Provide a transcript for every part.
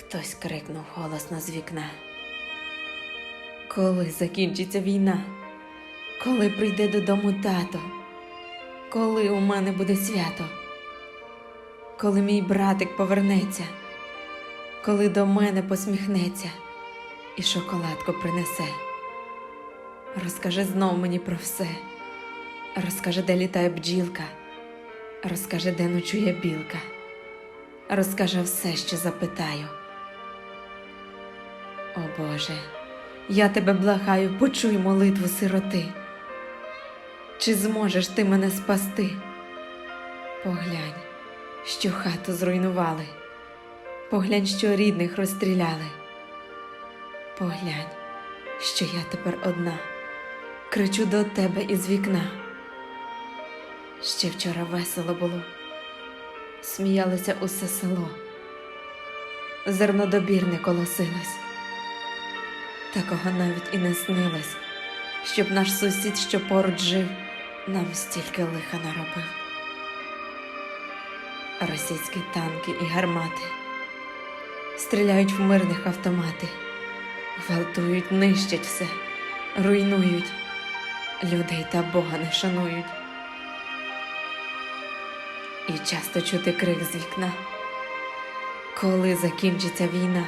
Хтось крикнув голосно з вікна. Коли закінчиться війна? Коли прийде додому тато? Коли у мене буде свято? Коли мій братик повернеться? Коли до мене посміхнеться і шоколадку принесе? Розкажи знов мені про все. Розкажи, де літає бджілка. Розкажи, де ночує білка. Розкажи все, що запитаю. О Боже, я тебе благаю, почуй молитву сироти. Чи зможеш ти мене спасти? Поглянь, що хату зруйнували, поглянь, що рідних розстріляли. Поглянь, що я тепер одна, кричу до тебе із вікна. Ще вчора весело було, сміялося усе село, зернодобірне колосилось, такого навіть і не снилось, щоб наш сусід, що поруч жив, нам стільки лиха наробив. Російські танки і гармати стріляють в мирних автомати, гвалтують, нищать все, руйнують, людей та Бога не шанують. І часто чути крик з вікна, коли закінчиться війна.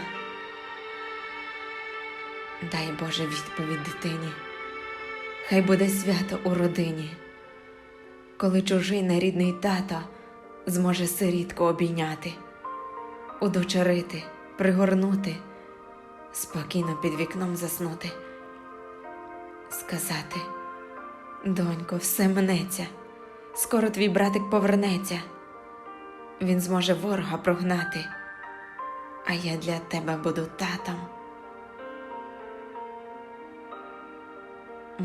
Дай Боже відповідь дитині, хай буде свято у родині, коли чужий нерідний тато зможе сирітку обійняти, удочерити, пригорнути, спокійно під вікном заснути, сказати, донько, все минеться. Скоро твій братик повернеться. Він зможе ворога прогнати, а я для тебе буду татом.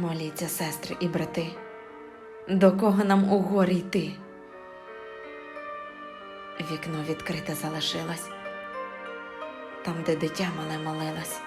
Моліться, сестри і брати, до кого нам у горі йти? Вікно відкрите залишилось, там, де дитя мале молилось.